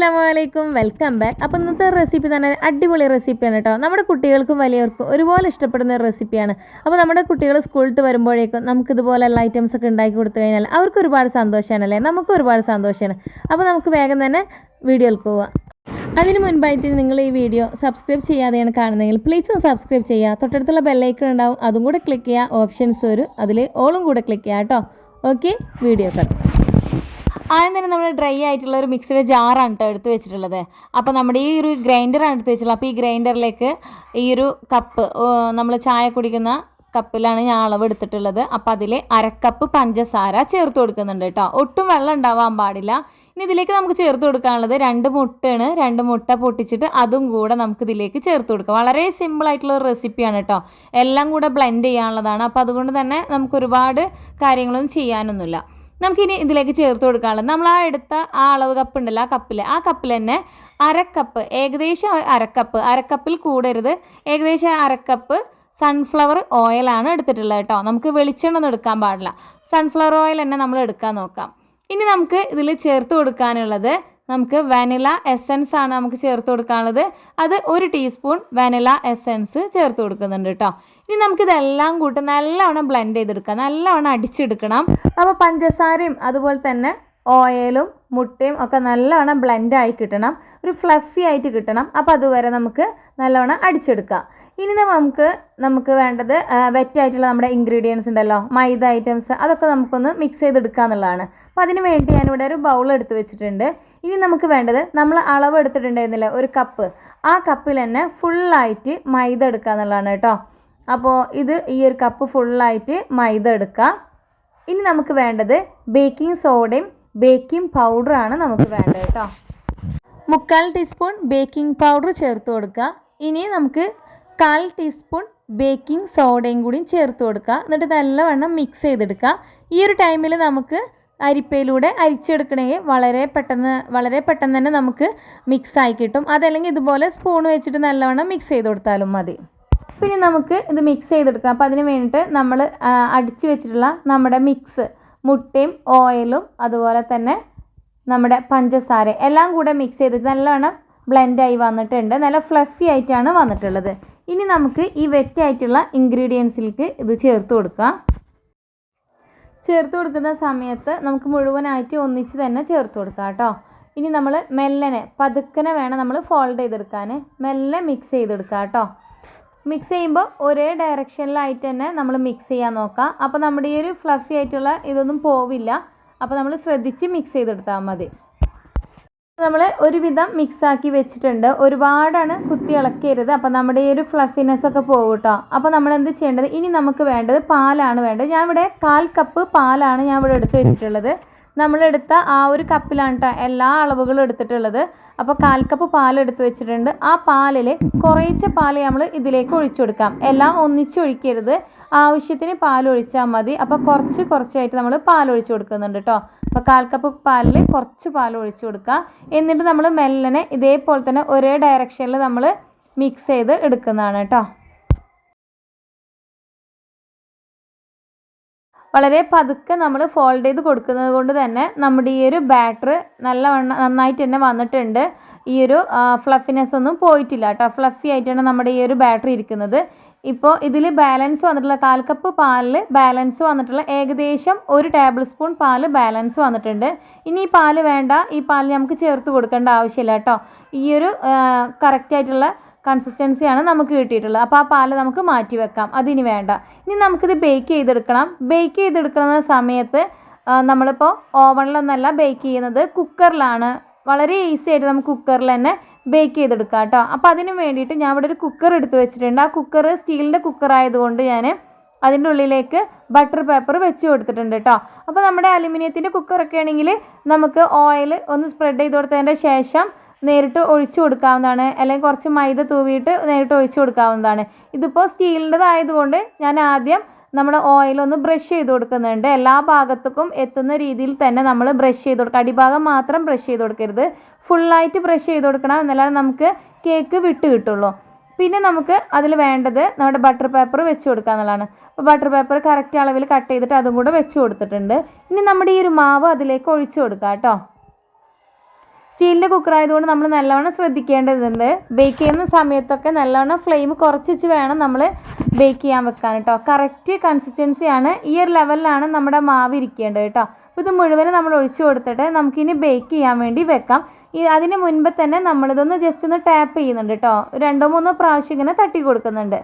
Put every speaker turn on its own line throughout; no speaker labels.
അസ്സാം വലൈക്കും welcome back. അപ്പോൾ ഇന്നത്തെ റെസിപ്പി തന്നെ അടിപൊളി റെസിപ്പിയാണ് കേട്ടോ. നമ്മുടെ കുട്ടികൾക്കും വലിയവർക്കും ഒരുപോലെ ഇഷ്ടപ്പെടുന്ന ഒരു റെസിപ്പിയാണ്. അപ്പോൾ നമ്മുടെ കുട്ടികൾ സ്കൂളിട്ട് വരുമ്പോഴേക്കും നമുക്ക് ഇതുപോലെയുള്ള ഐറ്റംസ് ഒക്കെ ഉണ്ടാക്കി കൊടുത്തു കഴിഞ്ഞാൽ അവർക്ക് ഒരുപാട് സന്തോഷമാണല്ലേ നമുക്ക് ഒരുപാട് സന്തോഷമാണ് അപ്പോൾ നമുക്ക് വേഗം തന്നെ വീഡിയോയിലേക്ക് പോവാം. അതിന് മുൻപായിട്ട് നിങ്ങൾ ഈ വീഡിയോ സബ്സ്ക്രൈബ് ചെയ്യാതെയാണ് കാണുന്നതെങ്കിൽ പ്ലീസ് സബ്സ്ക്രൈബ് ചെയ്യുക. തൊട്ടടുത്തുള്ള ബെല്ലൈക്കൺ ഉണ്ടാവും. അതും കൂടെ ക്ലിക്ക് ചെയ്യുക. ഓപ്ഷൻസ് വരും. അതിൽ ഓളും കൂടെ ക്ലിക്ക് ചെയ്യുക കേട്ടോ. ഓക്കെ വീഡിയോ കണ്ടു ആദ്യം തന്നെ നമ്മൾ ഡ്രൈ ആയിട്ടുള്ള ഒരു മിക്സിയുടെ ജാറാണ് കേട്ടോ എടുത്ത് വെച്ചിട്ടുള്ളത്. അപ്പോൾ നമ്മുടെ ഈ ഒരു ഗ്രൈൻഡറാണ് എടുത്ത് വെച്ചിട്ടുള്ളത്. അപ്പോൾ ഈ ഗ്രൈൻഡറിലേക്ക് ഈ ഒരു കപ്പ് നമ്മൾ ചായ കുടിക്കുന്ന കപ്പിലാണ് ഞാൻ അളവ് എടുത്തിട്ടുള്ളത്. അപ്പോൾ അതിൽ അരക്കപ്പ് പഞ്ചസാര ചേർത്ത് കൊടുക്കുന്നുണ്ട് കേട്ടോ ഒട്ടും വെള്ളം ഉണ്ടാവാൻ പാടില്ല. ഇനി ഇതിലേക്ക് നമുക്ക് ചേർത്ത് കൊടുക്കാനുള്ളത് രണ്ട് മുട്ടയാണ്. രണ്ട് മുട്ട പൊട്ടിച്ചിട്ട് അതും കൂടെ നമുക്ക് ഇതിലേക്ക് ചേർത്ത് കൊടുക്കാം. വളരെ സിമ്പിൾ ആയിട്ടുള്ള ഒരു റെസിപ്പിയാണ് കേട്ടോ എല്ലാം കൂടെ ബ്ലെൻഡ് ചെയ്യാനുള്ളതാണ്. അപ്പോൾ അതുകൊണ്ട് തന്നെ നമുക്ക് ഒരുപാട് കാര്യങ്ങളൊന്നും ചെയ്യാനൊന്നുമില്ല. നമുക്കിനി ഇതിലേക്ക് ചേർത്ത് കൊടുക്കാനുള്ളത്. നമ്മൾ ആ എടുത്ത ആ അളവ് കപ്പ് ഉണ്ടല്ലോ ആ കപ്പിൽ ആ കപ്പിൽ തന്നെ അരക്കപ്പ് ഏകദേശം അരക്കപ്പ് അരക്കപ്പിൽ കൂടരുത്. ഏകദേശം അരക്കപ്പ് സൺഫ്ലവർ ഓയിലാണ് എടുത്തിട്ടുള്ളത് കേട്ടോ. നമുക്ക് വെളിച്ചെണ്ണ ഒന്നും എടുക്കാൻ പാടില്ല. സൺഫ്ലവർ ഓയിൽ തന്നെ നമ്മൾ എടുക്കാൻ നോക്കാം. ഇനി നമുക്ക് ഇതിൽ ചേർത്ത് കൊടുക്കാനുള്ളത് നമുക്ക് വനില എസെൻസ് ആണ് നമുക്ക് ചേർത്ത് കൊടുക്കാനുള്ളത്. അത് ഒരു ടീസ്പൂൺ വനില എസെൻസ് ചേർത്ത് കൊടുക്കുന്നുണ്ട് കേട്ടോ. ഇനി നമുക്കിതെല്ലാം കൂട്ടി നല്ലവണ്ണം ബ്ലെൻഡ് ചെയ്തെടുക്കാം. നല്ലവണ്ണം അടിച്ചെടുക്കണം. അപ്പോൾ പഞ്ചസാരയും അതുപോലെ തന്നെ ഓയിലും മുട്ടയും ഒക്കെ നല്ലവണ്ണം ബ്ലെൻഡായി കിട്ടണം. ഒരു ഫ്ലഫി ആയിട്ട് കിട്ടണം. അപ്പോൾ അതുവരെ നമുക്ക് നല്ലവണ്ണം അടിച്ചെടുക്കാം. ഇനി നമുക്ക് നമുക്ക് വേണ്ടത് വെറ്റായിട്ടുള്ള നമ്മുടെ ഇൻഗ്രീഡിയൻസ് ഉണ്ടല്ലോ. മൈദ ഐറ്റംസ് അതൊക്കെ നമുക്കൊന്ന് മിക്സ് ചെയ്തെടുക്കുക എന്നുള്ളതാണ്. അപ്പോൾ അതിന് വേണ്ടി ഞാനിവിടെ ഒരു ബൗൾ എടുത്ത് വെച്ചിട്ടുണ്ട്. ഇനി നമുക്ക് വേണ്ടത് നമ്മൾ അളവ് എടുത്തിട്ടുണ്ടായിരുന്നില്ല? ഒരു കപ്പ് ആ കപ്പിൽ തന്നെ ഫുള്ളായിട്ട് മൈദ എടുക്കുക എന്നുള്ളതാണ് കേട്ടോ. അപ്പോൾ ഇത് ഈ ഒരു കപ്പ് ഫുള്ളായിട്ട് മൈദ എടുക്കുക. ഇനി നമുക്ക് വേണ്ടത് ബേക്കിംഗ് സോഡയും ബേക്കിംഗ് പൗഡറാണ് നമുക്ക് വേണ്ടത് കേട്ടോ. മുക്കാൽ ടീസ്പൂൺ ബേക്കിംഗ് പൗഡർ ചേർത്ത് കൊടുക്കുക. ഇനി നമുക്ക് കാൽ ടീസ്പൂൺ ബേക്കിംഗ് സോഡയും കൂടി ചേർത്ത് കൊടുക്കുക. എന്നിട്ട് നല്ലവണ്ണം മിക്സ് ചെയ്തെടുക്കുക. ഈ ഒരു ടൈമിൽ നമുക്ക് അരിപ്പയിലൂടെ അരിച്ചെടുക്കണമെങ്കിൽ വളരെ പെട്ടെന്ന് വളരെ പെട്ടെന്ന് തന്നെ നമുക്ക് മിക്സ് ആയി കിട്ടും. അതല്ലെങ്കിൽ ഇതുപോലെ സ്പൂൺ വെച്ചിട്ട് നല്ലവണ്ണം മിക്സ് ചെയ്ത് കൊടുത്താലും മതി. പിന്നെ നമുക്ക് ഇത് മിക്സ് ചെയ്തെടുക്കാം. അപ്പോൾ അതിന് വേണ്ടിയിട്ട് നമ്മൾ അടിച്ചു വെച്ചിട്ടുള്ള നമ്മുടെ മിക്സ് മുട്ടയും ഓയിലും അതുപോലെ തന്നെ നമ്മുടെ പഞ്ചസാര എല്ലാം കൂടെ മിക്സ് ചെയ്തിട്ട് നല്ലവണ്ണം ബ്ലെൻഡായി വന്നിട്ടുണ്ട്. നല്ല ഫ്ലഫി ആയിട്ടാണ് വന്നിട്ടുള്ളത്. ഇനി നമുക്ക് ഈ വെറ്റായിട്ടുള്ള ഇൻഗ്രീഡിയൻസിലേക്ക് ഇത് ചേർത്ത് കൊടുക്കാം. ചേർത്ത് കൊടുക്കുന്ന സമയത്ത് നമുക്ക് മുഴുവനായിട്ട് ഒന്നിച്ച് തന്നെ ചേർത്ത് കൊടുക്കാം കേട്ടോ. ഇനി നമ്മൾ മെല്ലനെ പതുക്കനെ വേണം നമ്മൾ ഫോൾഡ് ചെയ്തെടുക്കാൻ മെല്ലെ മിക്സ് ചെയ്തെടുക്കാം കേട്ടോ. മിക്സ് ചെയ്യുമ്പോൾ ഒരേ ഡയറക്ഷനിലായിട്ട് തന്നെ നമ്മൾ മിക്സ് ചെയ്യാൻ നോക്കാം. അപ്പോൾ നമ്മുടെ ഈ ഒരു ഫ്ലഫി ആയിട്ടുള്ള ഇതൊന്നും പോവില്ല. അപ്പോൾ നമ്മൾ ശ്രദ്ധിച്ച് മിക്സ് ചെയ്തെടുത്താൽ മതി. നമ്മൾ ഒരുവിധം മിക്സാക്കി വെച്ചിട്ടുണ്ട്. ഒരുപാടാണ് കുത്തി ഇളക്കരുത്. അപ്പോൾ നമ്മുടെ ഈ ഒരു ഫ്ലഫിനെസ് ഒക്കെ പോകും കേട്ടോ അപ്പോൾ നമ്മൾ എന്ത് ചെയ്യേണ്ടത്? ഇനി നമുക്ക് വേണ്ടത് പാലാണ് വേണ്ടത്. ഞാൻ ഇവിടെ കാൽ കപ്പ് പാലാണ് ഞാൻ ഇവിടെ എടുത്ത് വെച്ചിട്ടുള്ളത്. നമ്മളെടുത്ത ആ ഒരു കപ്പിലാണ് കേട്ടോ എല്ലാ അളവുകളും എടുത്തിട്ടുള്ളത്. അപ്പോൾ കാൽ കപ്പ് പാൽ എടുത്ത് വെച്ചിട്ടുണ്ട്. ആ പാലിൽ കുറേശ്ശെ പാൽ നമ്മൾ ഇതിലേക്ക് ഒഴിച്ചു കൊടുക്കാം. എല്ലാം ഒന്നിച്ചൊഴിക്കരുത് ആവശ്യത്തിന് പാൽ ഒഴിച്ചാൽ മതി. അപ്പോൾ കുറച്ച് കുറച്ചായിട്ട് നമ്മൾ പാൽ ഒഴിച്ചു കൊടുക്കുന്നുണ്ട് കേട്ടോ അപ്പോൾ കാൽ കപ്പ് പാലിൽ കുറച്ച് പാൽ ഒഴിച്ചു കൊടുക്കുക. എന്നിട്ട് നമ്മൾ മെല്ലനെ ഇതേപോലെ തന്നെ ഒരേ ഡയറക്ഷനിൽ നമ്മൾ മിക്സ് ചെയ്ത് എടുക്കുന്നതാണ് കേട്ടോ. വളരെ പതുക്കെ നമ്മൾ ഫോൾഡ് ചെയ്ത് കൊടുക്കുന്നത് കൊണ്ട് തന്നെ നമ്മുടെ ഈ ഒരു ബാറ്റർ നല്ല നന്നായിട്ട് തന്നെ വന്നിട്ടുണ്ട്. ഈ ഒരു ഫ്ലഫിനെസ് ഒന്നും പോയിട്ടില്ല കേട്ടോ. ഫ്ലഫി ആയിട്ടാണ് നമ്മുടെ ഈ ഒരു ബാറ്ററി ഇരിക്കുന്നത്. ഇപ്പോൾ ഇതിൽ ബാലൻസ് വന്നിട്ടുള്ള കാൽ കപ്പ് പാലിൽ ബാലൻസ് വന്നിട്ടുള്ള ഏകദേശം ഒരു ടേബിൾ സ്പൂൺ പാൽ ബാലൻസ് വന്നിട്ടുണ്ട്. ഇനി ഈ പാൽ വേണ്ട ഈ പാൽ നമുക്ക് ചേർത്ത് കൊടുക്കേണ്ട ആവശ്യമില്ല കേട്ടോ. ഈ ഒരു കറക്റ്റായിട്ടുള്ള കൺസിസ്റ്റൻസിയാണ് നമുക്ക് കിട്ടിയിട്ടുള്ളത്. അപ്പോൾ ആ പാൽ നമുക്ക് മാറ്റി വെക്കാം. അതിനി വേണ്ട. ഇനി നമുക്കിത് ബേക്ക് ചെയ്തെടുക്കണം. ബേക്ക് ചെയ്തെടുക്കുന്ന സമയത്ത് നമ്മളിപ്പോൾ ഓവണിലൊന്നല്ല ബേക്ക് ചെയ്യുന്നത് കുക്കറിലാണ് വളരെ ഈസി ആയിട്ട് നമുക്ക് കുക്കറിൽ തന്നെ ബേക്ക് ചെയ്തെടുക്കാം കേട്ടോ അപ്പോൾ അതിന് വേണ്ടിയിട്ട് ഞാൻ ഇവിടെ ഒരു കുക്കർ എടുത്ത് വെച്ചിട്ടുണ്ട്. ആ കുക്കർ സ്റ്റീലിന്റെ കുക്കർ ആയതുകൊണ്ട് ഞാൻ അതിന്റെ ഉള്ളിലേക്ക് ബട്ടർ പേപ്പർ വെച്ച് കൊടുത്തിട്ടുണ്ട് കേട്ടോ അപ്പോൾ നമ്മുടെ അലുമിനിയത്തിന്റെ കുക്കറൊക്കെ ആണെങ്കിൽ നമുക്ക് ഓയിൽ ഒന്ന് സ്പ്രെഡ് ചെയ്ത് കൊടുത്തതിന്റെ ശേഷം നേരിട്ട് ഒഴിച്ചു കൊടുക്കാവുന്നതാണ്. അല്ലെങ്കിൽ കുറച്ച് മൈദ തൂവിയിട്ട് നേരിട്ട് ഒഴിച്ചു കൊടുക്കാവുന്നതാണ്. ഇതിപ്പോൾ സ്റ്റീലിന്റെതായതുകൊണ്ട് ഞാൻ ആദ്യം നമ്മുടെ ഒന്ന് ബ്രഷ് ചെയ്ത് കൊടുക്കുന്നുണ്ട്. എല്ലാ ഭാഗത്തേക്കും എത്തുന്ന രീതിയിൽ തന്നെ നമ്മൾ ബ്രഷ് ചെയ്ത് കൊടുക്കുക. അടിഭാഗം മാത്രം ബ്രഷ് ചെയ്ത് കൊടുക്കരുത്. ഫുള്ളായിട്ട് ബ്രഷ് ചെയ്ത് കൊടുക്കണം. എന്നാലാണ് നമുക്ക് കേക്ക് വിട്ട് കിട്ടുള്ളൂ. പിന്നെ നമുക്ക് അതിൽ വേണ്ടത് നമ്മുടെ ബട്ടർ പേപ്പർ വെച്ച് കൊടുക്കുക എന്നുള്ളതാണ്. അപ്പോൾ ബട്ടർ പേപ്പർ കറക്റ്റ് അളവിൽ കട്ട് ചെയ്തിട്ട് അതും കൂടെ വെച്ച് കൊടുത്തിട്ടുണ്ട്. ഇനി നമ്മുടെ ഈ ഒരു മാവ് അതിലേക്ക് ഒഴിച്ചു കൊടുക്കുക കേട്ടോ. സ്റ്റീലിന്റെ കുക്കർ ആയതുകൊണ്ട് നമ്മൾ നല്ലവണ്ണം ശ്രദ്ധിക്കേണ്ടതുണ്ട്. ബേക്ക് ചെയ്യുന്ന സമയത്തൊക്കെ നല്ലവണ്ണം ഫ്ലെയിം കുറച്ച് വെച്ച് വേണം നമ്മൾ ബേക്ക് ചെയ്യാൻ വെക്കാൻ കേട്ടോ. കറക്റ്റ് കൺസിസ്റ്റൻസിയാണ് ഈ ഒരു ലെവലിലാണ് നമ്മുടെ മാവ് ഇരിക്കേണ്ടത് കേട്ടോ. അപ്പോൾ ഇത് മുഴുവനും നമ്മൾ ഒഴിച്ചു കൊടുത്തിട്ട് നമുക്കിനി ബേക്ക് ചെയ്യാൻ വേണ്ടി വെക്കാം. ഈ അതിന് മുൻപ് തന്നെ നമ്മളിതൊന്ന് ജസ്റ്റ് ഒന്ന് ടാപ്പ് ചെയ്യുന്നുണ്ട് കേട്ടോ രണ്ടോ മൂന്നോ പ്രാവശ്യം ഇങ്ങനെ തട്ടി കൊടുക്കുന്നുണ്ട്.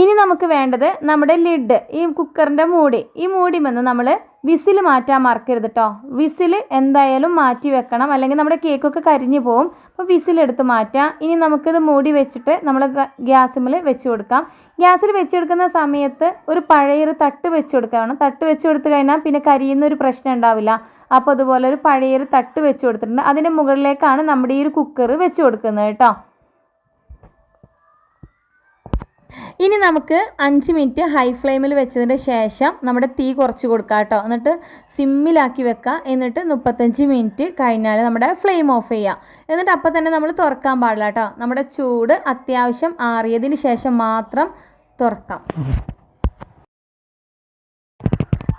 ഇനി നമുക്ക് വേണ്ടത് നമ്മുടെ ലിഡ് ഈ കുക്കറിന്റെ മൂടി. ഈ മൂടി വന്ന് നമ്മൾ വിസിൽ മാറ്റാൻ മറക്കരുത് കേട്ടോ വിസിൽ എന്തായാലും മാറ്റി വെക്കണം. അല്ലെങ്കിൽ നമ്മുടെ കേക്കൊക്കെ കരിഞ്ഞു പോകും അപ്പോൾ വിസിലെടുത്ത് മാറ്റാം. ഇനി നമുക്കിത് മൂടി വെച്ചിട്ട് നമ്മൾ ഗ്യാസിൽ വെച്ച് കൊടുക്കാം. ഗ്യാസിൽ വെച്ചെടുക്കുന്ന സമയത്ത് ഒരു പഴയൊരു തട്ട് വെച്ച് കൊടുക്കണം. തട്ട് വെച്ച് കൊടുത്തു കഴിഞ്ഞാൽ പിന്നെ കരിയുന്ന ഒരു പ്രശ്നം ഉണ്ടാവില്ല. അപ്പോൾ അതുപോലെ ഒരു പഴയൊരു തട്ട് വെച്ച് കൊടുത്തിട്ടുണ്ട്. അതിന്റെ മുകളിലേക്കാണ് നമ്മുടെ ഈ ഒരു കുക്കർ വെച്ച് കൊടുക്കുന്നത് കേട്ടോ. ഇനി നമുക്ക് അഞ്ച് മിനിറ്റ് ഹൈ ഫ്ലെയിമിൽ വെച്ചതിന് ശേഷം നമ്മുടെ തീ കുറച്ച് കൊടുക്കുക കേട്ടോ. എന്നിട്ട് സിമ്മിലാക്കി വെക്കാം. എന്നിട്ട് മുപ്പത്തഞ്ച് മിനിറ്റ് കഴിഞ്ഞാൽ നമ്മുടെ ഫ്ലെയിം ഓഫ് ചെയ്യാം. എന്നിട്ട് അപ്പം തന്നെ നമ്മൾ തുറക്കാൻ പാടില്ല കേട്ടോ. നമ്മുടെ ചൂട് അത്യാവശ്യം ആറിയതിന് ശേഷം മാത്രം തുറക്കാം.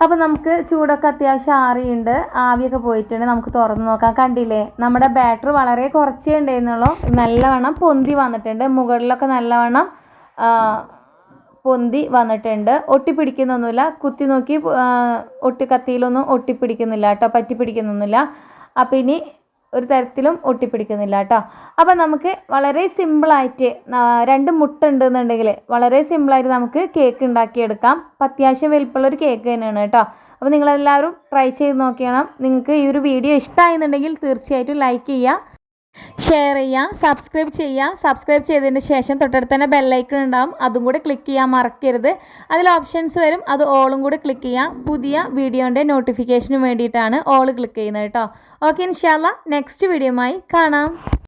അപ്പോൾ നമുക്ക് ചൂടൊക്കെ അത്യാവശ്യം ആറിയുണ്ട്. ആവിയൊക്കെ പോയിട്ടുണ്ട്. നമുക്ക് തുറന്ന് നോക്കാം. കണ്ടില്ലേ? നമ്മുടെ ബാറ്ററി വളരെ കുറച്ചേ ഉണ്ടായിരുന്നുള്ളൂ. നല്ലവണ്ണം പൊന്തി വന്നിട്ടുണ്ട്. മുകളിലൊക്കെ നല്ലവണ്ണം പൊന്തി വന്നിട്ടുണ്ട്. ഒട്ടിപ്പിടിക്കുന്നൊന്നുമില്ല. കുത്തി നോക്കി ഒട്ടി കത്തിയിലൊന്നും ഒട്ടിപ്പിടിക്കുന്നില്ല കേട്ടോ. പറ്റി പിടിക്കുന്നൊന്നുമില്ല അപ്പോൾ ഇനി ഒരു തരത്തിലും ഒട്ടിപ്പിടിക്കുന്നില്ല കേട്ടോ. അപ്പോൾ നമുക്ക് വളരെ സിമ്പിളായിട്ട് രണ്ട് മുട്ട ഉണ്ടെന്നുണ്ടെങ്കിൽ വളരെ സിമ്പിളായിട്ട് നമുക്ക് കേക്ക് ഉണ്ടാക്കിയെടുക്കാം. അത്യാവശ്യം വലിപ്പമുള്ള ഒരു കേക്ക് തന്നെയാണ് കേട്ടോ. അപ്പോൾ നിങ്ങളെല്ലാവരും ട്രൈ ചെയ്ത് നോക്കണം നിങ്ങൾക്ക് ഈ ഒരു വീഡിയോ ഇഷ്ടമായെന്നുണ്ടെങ്കിൽ തീർച്ചയായിട്ടും ലൈക്ക് ചെയ്യുക. ഷെയർ ചെയ്യുക സബ്സ്ക്രൈബ് ചെയ്യുക സബ്സ്ക്രൈബ് ചെയ്തതിന് ശേഷം തൊട്ടടുത്ത് തന്നെ ബെല്ലൈക്കൺ ഉണ്ടാവും. അതും കൂടെ ക്ലിക്ക് ചെയ്യാൻ മറക്കരുത്. അതിൽ ഓപ്ഷൻസ് വരും. അത് ഓളും കൂടെ ക്ലിക്ക് ചെയ്യുക പുതിയ വീഡിയോന്റെ നോട്ടിഫിക്കേഷന് വേണ്ടിയിട്ടാണ് ഓൾ ക്ലിക്ക് ചെയ്യുന്നത് കേട്ടോ. ഓക്കെ ഇൻഷാല്ല നെക്സ്റ്റ് വീഡിയോയുമായി കാണാം.